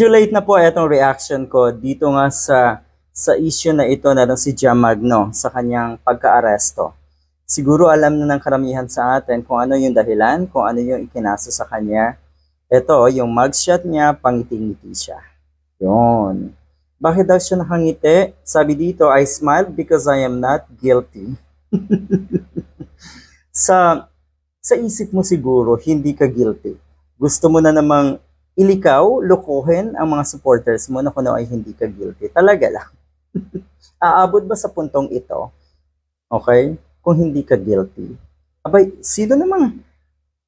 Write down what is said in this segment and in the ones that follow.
Too late na po itong reaction ko dito nga sa sa issue na ito na si Jam Magno sa kanyang pagka-aresto. Siguro alam na ng karamihan sa atin kung ano yung dahilan, kung ano yung ikinaso sa kanya. Ito, yung mugshot niya, pangiti-ngiti siya. Yun. Bakit daw siya nakangiti? Sabi dito, I smiled because I am not guilty. sa sa isip mo siguro, hindi ka guilty. Gusto mo na namang ilikaw, lukuhin ang mga supporters mo na kuno ay hindi ka guilty. Talaga lang. Aabot ba sa puntong ito? Okay? Kung hindi ka guilty. Abay, sino namang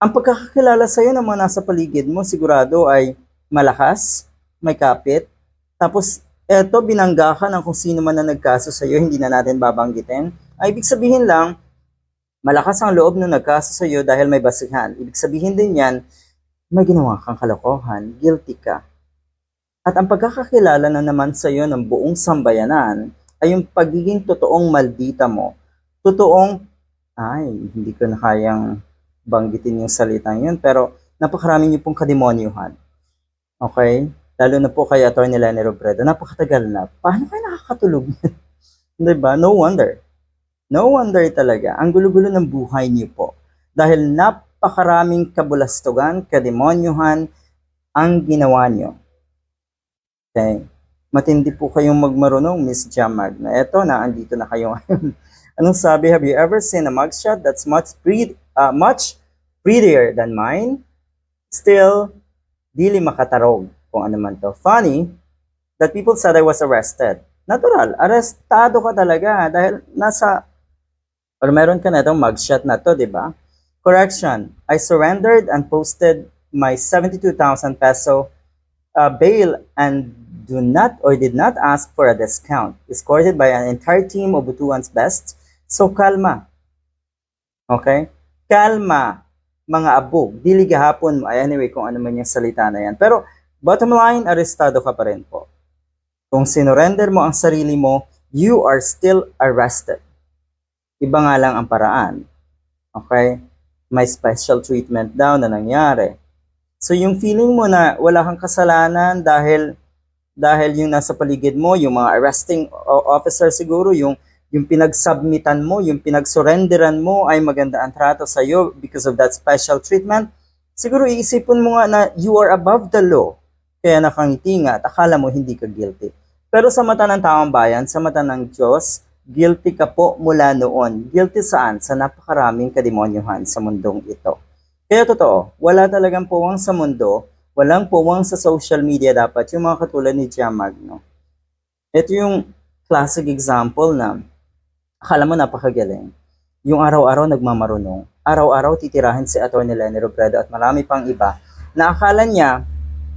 ang pagkakakilala sa'yo ng mga nasa paligid mo sigurado ay malakas, may kapit, tapos eto binangga ka ng kung sino man na nagkaso sa'yo, hindi na natin babanggitin. Ay, ibig sabihin lang, malakas ang loob ng nagkaso sa'yo dahil may basihan. Ibig sabihin din yan, may ginawa kang kalokohan, guilty ka. At ang pagkakakilala na naman sa iyo ng buong sambayanan ay yung pagiging totoong maldita mo. Totoong, ay, hindi ko na kayang banggitin yung salitang yun, pero napakarami niyo pong kademonyuhan. Okay? Lalo na po kay Atty. Lenny Robredo, napakatagal na. Paano kayo nakakatulog? diba? No wonder. No wonder talaga. Ang gulo-gulo ng buhay niyo po. Dahil napakaraming kabulastugan, kademonyuhan ang ginawa niyo. Okay. Matindi po kayong magmarunong, Miss Jamag. Na eto na, andito na kayo ngayon. Anong sabi? Have you ever seen a mugshot that's much, pre uh, much prettier than mine? Still, dili makatarog kung ano man to. Funny that people said I was arrested. Natural, arestado ka talaga dahil nasa or meron ka na itong mugshot na to, di ba? Correction, I surrendered and posted my 72,000 peso uh, bail and do not or did not ask for a discount, escorted by an entire team of Butuan's best. So, kalma. Okay? Kalma, mga abog. Dili gahapon anyway, kung ano man yung salita na yan. Pero, bottom line, arestado ka pa rin po. Kung sinurrender mo ang sarili mo, you are still arrested. Iba nga lang ang paraan. Okay? May special treatment daw na nangyari. So yung feeling mo na wala kang kasalanan dahil dahil yung nasa paligid mo, yung mga arresting officer siguro, yung yung pinagsubmitan mo, yung pinagsurrenderan mo ay maganda ang trato sa iyo because of that special treatment, siguro iisipin mo nga na you are above the law. Kaya nakangiti nga at akala mo hindi ka guilty. Pero sa mata ng taong bayan, sa mata ng Diyos, guilty ka po mula noon. Guilty saan? Sa napakaraming kademonyuhan sa mundong ito. Kaya totoo, wala talagang puwang sa mundo, walang puwang sa social media dapat yung mga katulad ni Gia Magno. Ito yung classic example na akala mo napakagaling. Yung araw-araw nagmamarunong, araw-araw titirahin si Atty. Lenny Robredo at marami pang iba na akala niya,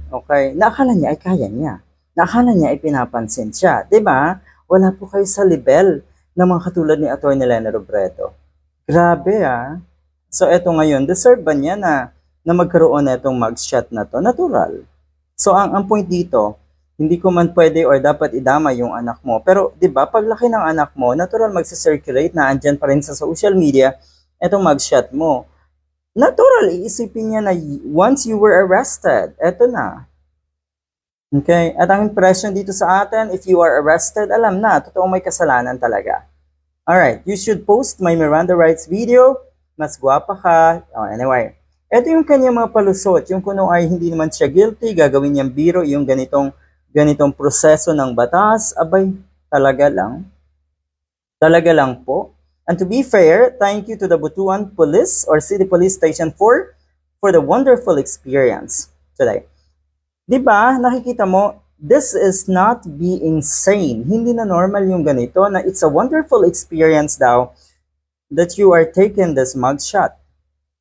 okay, na akala niya ay kaya niya. Na akala niya ay pinapansin siya. ba? Wala po kayo sa level ng mga katulad ni Atty. Lenny Robredo. Grabe ah. So eto ngayon, deserve ba niya na, na magkaroon na itong mugshot na to? Natural. So ang, ang point dito, hindi ko man pwede or dapat idama yung anak mo. Pero 'di ba, paglaki ng anak mo, natural magse-circulate na andyan pa rin sa social media etong mugshot mo. Natural, iisipin niya na once you were arrested, eto na. Okay? At ang impression dito sa atin, if you are arrested, alam na, totoo may kasalanan talaga. Alright, you should post my Miranda rights video mas gwapa ka. Oh, anyway, ito yung kanyang mga palusot. Yung kuno ay hindi naman siya guilty, gagawin niyang biro yung ganitong ganitong proseso ng batas. Abay, talaga lang. Talaga lang po. And to be fair, thank you to the Butuan Police or City Police Station 4 for the wonderful experience today. 'Di ba? Nakikita mo, this is not being sane. Hindi na normal yung ganito na it's a wonderful experience daw that you are taken this mugshot,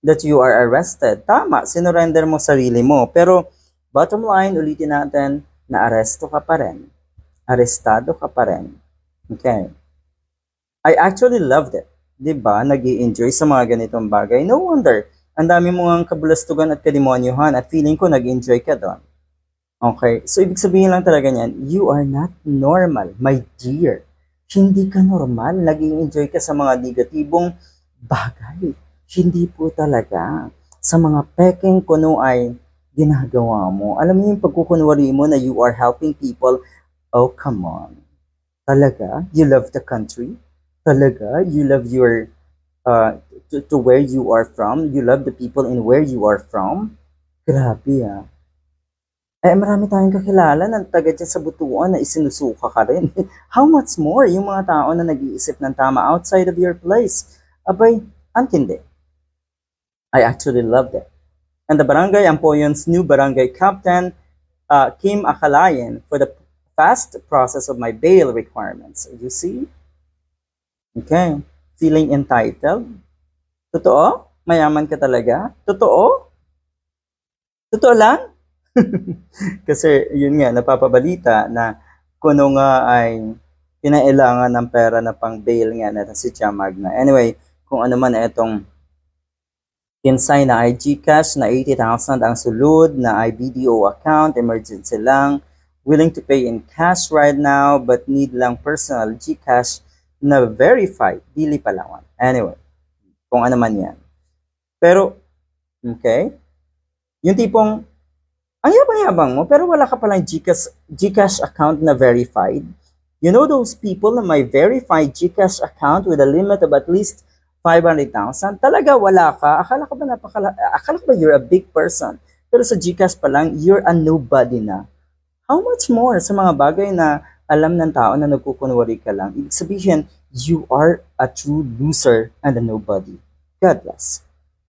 that you are arrested. Tama, sinurrender mo sarili mo. Pero bottom line, ulitin natin, na aresto ka pa rin. Arestado ka pa rin. Okay. I actually loved it. ba diba? nag enjoy sa mga ganitong bagay. No wonder. Ang dami mo ang kabulastugan at kademonyuhan at feeling ko nag-enjoy ka doon. Okay. So, ibig sabihin lang talaga niyan, you are not normal, my dear hindi ka normal, nag enjoy ka sa mga negatibong bagay. Hindi po talaga. Sa mga peking kuno ay ginagawa mo. Alam mo yung pagkukunwari mo na you are helping people. Oh, come on. Talaga? You love the country? Talaga? You love your, uh, to, to where you are from? You love the people in where you are from? Grabe ah. Eh, marami tayong kakilala na taga dyan sa butuan na isinusuka ka rin. How much more yung mga tao na nag-iisip ng tama outside of your place? Abay, antindi. I actually loved it. And the Barangay Ampoyon's new barangay captain, uh, Kim Akalayan, for the fast process of my bail requirements. You see? Okay. Feeling entitled? Totoo? Mayaman ka talaga? Totoo? Totoo lang? Kasi yun nga, napapabalita na kuno nga ay kinailangan ng pera na pang bail nga na si Tia Magna. Anyway, kung ano man itong kinsay na ay Gcash na 80,000 ang sulod na ay BDO account, emergency lang, willing to pay in cash right now but need lang personal Gcash na verified, dili palawan. Anyway, kung ano man yan. Pero, okay, yung tipong ang yabang-yabang mo, pero wala ka palang Gcash, Gcash account na verified. You know those people na may verified Gcash account with a limit of at least 500,000? Talaga wala ka. Akala ka ba napakala, akala ka ba you're a big person? Pero sa Gcash pa lang, you're a nobody na. How much more sa mga bagay na alam ng tao na nagkukunwari ka lang? Ibig sabihin, you are a true loser and a nobody. God bless.